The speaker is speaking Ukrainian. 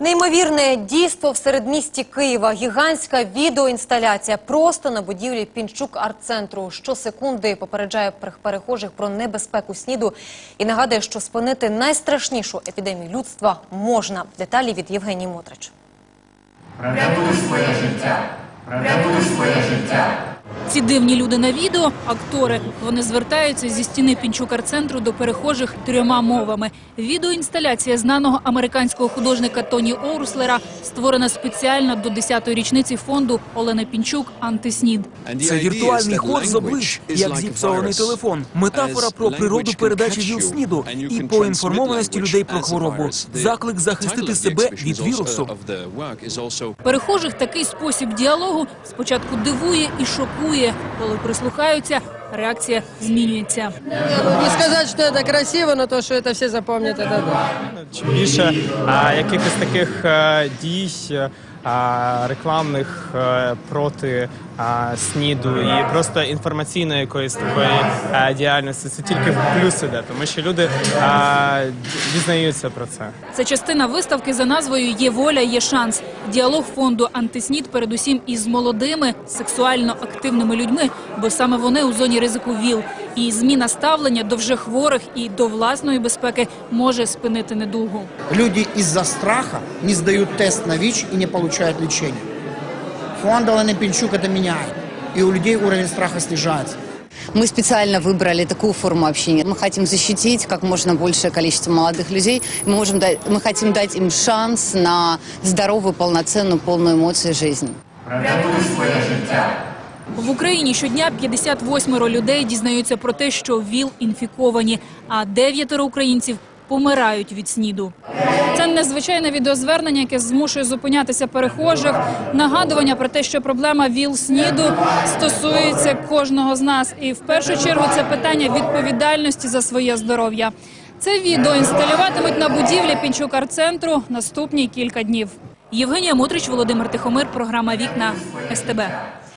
Неймовірне дійство в середмісті Києва. Гігантська відеоінсталяція просто на будівлі Пінчук арт-центру. Щосекунди попереджає перехожих про небезпеку сніду і нагадує, що спинити найстрашнішу епідемію людства можна. Деталі від Євгенії Мотрич. Ці дивні люди на відео – актори. Вони звертаються зі стіни Пінчук-арт-центру до перехожих трьома мовами. Відеоінсталяція знаного американського художника Тоні Оурслера створена спеціально до 10-ї річниці фонду Олени Пінчук «Антиснід». Це віртуальний ход з облич, як зіпсований телефон. Метафора про природу передачі ВІЛ-СНІДу і поінформованості людей про хворобу. Заклик захистити себе від вірусу. Перехожих такий спосіб діалогу спочатку дивує і шокує Коли прислухаються, реакція змінюється. Не сказать, что это красиво, но то, что это все запомнят, это да. Чим більше а, якихось таких е, дій а, рекламних е, проти СНІДу і просто інформаційної якоїсь такої діяльності, це тільки в плюс іде, тому що люди дізнаються про це. Це частина виставки за назвою Є воля, є шанс. Діалог фонду «Антиснід» передусім із молодими, сексуально активними людьми, бо саме вони у зоні ризику ВІЛ. І зміна ставлення до вже хворих і до власної безпеки може спинити недугу. Люди из-за страха не сдают тест на ВИЧ и не получают лечения. Фонд Олены Пинчук это меняет. И у людей уровень страха снижается. Мы специально выбрали такую форму общения. Мы хотим защитить как можно большее количество молодых людей. Мы, можем дать, мы хотим дать им шанс на здоровую, полноценную, полную эмоций жизнь. В Україні щодня 58 людей дізнаються про те, що ВІЛ інфіковані, а дев'ятеро українців помирають від СНІДу. Це незвичайне відеозвернення, яке змушує зупинятися перехожих. Нагадування про те, що проблема ВІЛ-СНІДу стосується кожного з нас. І в першу чергу це питання відповідальності за своє здоров'я. Це відео інсталюватимуть на будівлі Пінчук арт-центру наступні кілька днів. Євгенія Мотрич, Володимир Тихомир, програма Вікна СТБ.